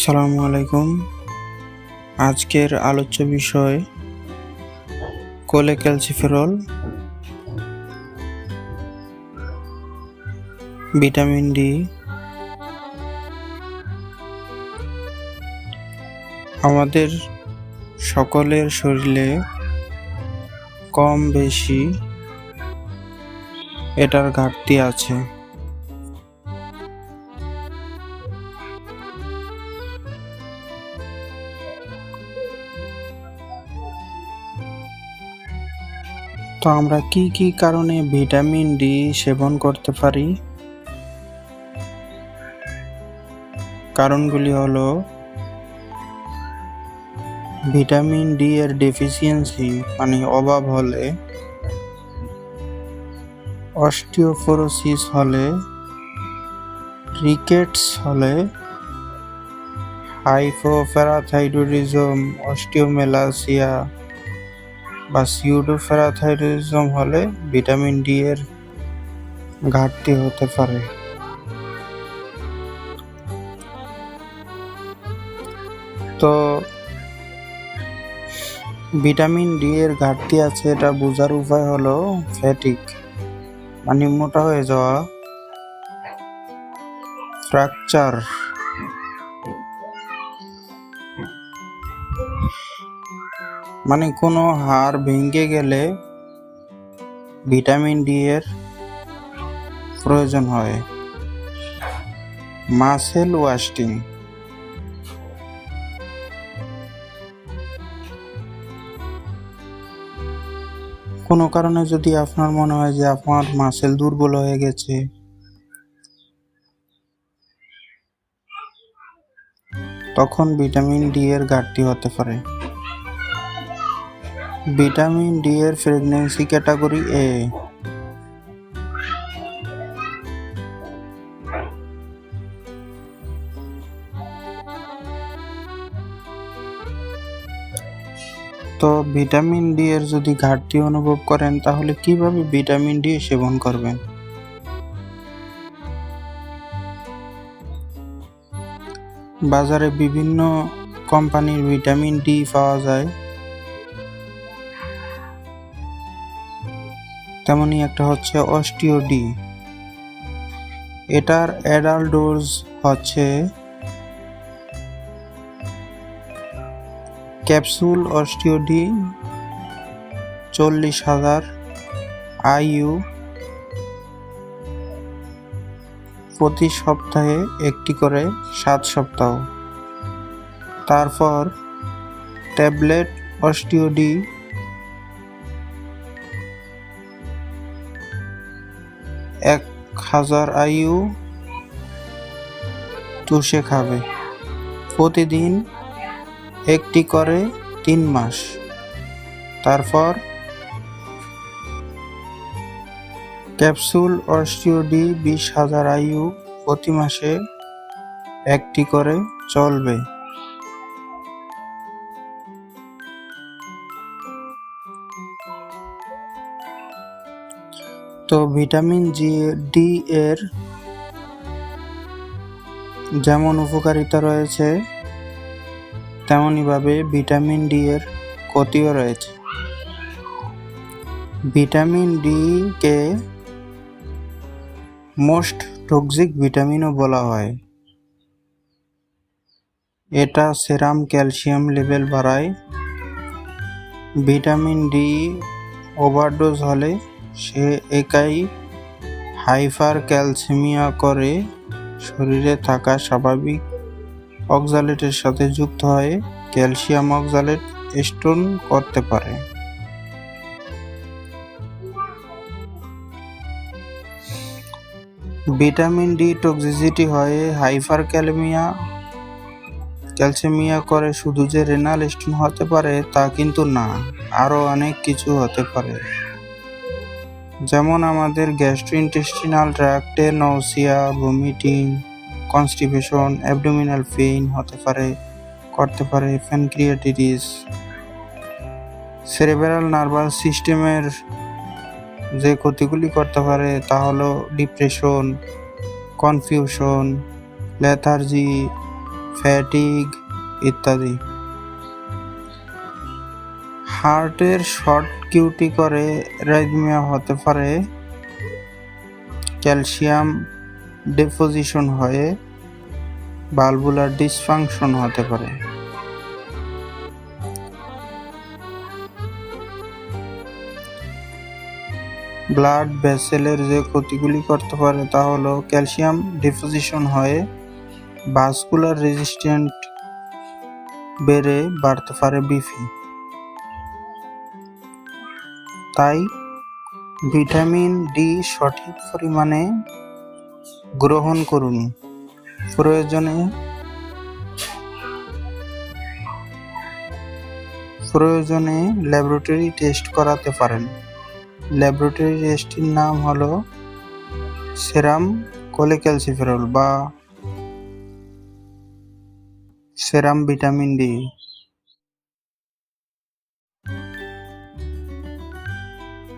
সালামু আলাইকুম। আজকের আলোচ্য বিষয় কোলেক্যালসিফেরল ভিটামিন ডি। আমাদের সকলের শরীরে কম বেশি এটার ঘাটতি আছে। তো আমরা কি কি কারণে ভিটামিন ডি সেবন করতে পারি? কারণগুলি হলো ভিটামিন ডি এর ডেফিসিয়েন্সি মানে অভাব হলে অস্টিওপোরোসিস হলে রিকেটস হলে হাইপোপ্যারাথাইরয়েডিজম অস্টিওমেলাসিয়া বা সিউডোপ্যারাথাইরয়েডিজম হলে ভিটামিন ডি এর ঘাটতি হতে পারে। তো ভিটামিন ডি এর ঘাটতি আছে এটা বোঝার উপায় হলো ফ্যাটিক মানে মোটা হয়ে যাওয়া ফ্র্যাকচার মানে কোনো হাড় ভেঙে গেলে ভিটামিন ডি এর প্রয়োজন হয়। মাসেল ওয়াস্টিং কোনো কারণে যদি আপনার মনে হয় যে আপনার মাসেল দুর্বল হয়ে গেছে, তখন ভিটামিন ডি এর ঘাটতি হতে পারে। ভিটামিন ডি এর প্রেগন্যান্সি ক্যাটাগরি এ তো ভিটামিন ডি এর যদি ঘাটতি অনুভব করেন, তাহলে কীভাবে ভিটামিন ডি সেবন করবেন? বাজারে বিভিন্ন কোম্পানির ভিটামিন ডি পাওয়া যায়। তেমনি একটা হচ্ছে অস্টিও ডি। এটার অ্যাডাল্ট ডোজ হচ্ছে ক্যাপসুল অস্টিও ডি চল্লিশ হাজার আইইউ প্রতি সপ্তাহে একটি করে সাত সপ্তাহ। তারপর ট্যাবলেট অস্টিও হাজার আইইউ চুষে খাবে প্রতিদিন একটি করে তিন মাস। তারপর ক্যাপসুল অস্টিওডি বিশ হাজার আয়ু প্রতি মাসে একটি করে চলবে। তো ভিটামিন জি ডি এর যেমন উপকারিতা রয়েছে, তেমনইভাবে ভিটামিন ডি এর ক্ষতিও রয়েছে। ভিটামিন ডি কে মোস্ট টক্সিক ভিটামিনও বলা হয়। এটা সেরাম ক্যালসিয়াম লেভেল বাড়ায়। ভিটামিন ডি ওভারডোজ হলে সে একাই হাইফার ক্যালসিমিয়া করে শরীরে থাকা স্বাভাবিক অক্সালেটের সাথে যুক্ত হয়ে ক্যালসিয়াম অক্সালেট স্টোন করতে পারে। ভিটামিন ডি টক্সিসিটি হয় হাইফার ক্যালমিয়া ক্যালসিমিয়া করে শুধু যে রেনাল স্টোন হতে পারে তা কিন্তু না, আরও অনেক কিছু হতে পারে। যেমন আমাদের gastrointestinal ট্র্যাক্টে nausea vomiting constipation abdominal pain হতে পারে, করতে পারে প্যানক্রিয়াটিস সেরেব্রাল নার্ভাস সিস্টেমের যে ক্ষতিগুলি করতে পারে তা হলো ডিপ্রেশন কনফিউশন লেথার্জি ফ্যাটিগ ইত্যাদি। হার্টের শর্ট কিউটি করে রাইদমিয়া হতে পারে, ক্যালসিয়াম ডিপোজিশন হয়ে ভালভুলার ডিসফাংশন হতে পারে। ব্লাড ভেসেলের যে ক্ষতিগুলি করতে পারে তা হলো ক্যালসিয়াম ডিপোজিশন হয়ে ভাস্কুলার রেজিস্ট্যান্ট বেড়ে বাড়তে পারে বিপি তাই ভিটামিন ডি সঠিক পরিমাণে গ্রহণ করুন। প্রয়োজনে প্রয়োজনে ল্যাবরেটরি টেস্ট করাতে পারেন। ল্যাবরেটরি টেস্টটির নাম হলো সেরাম কোলেক্যালসিফেরল বা সেরাম ভিটামিন ডি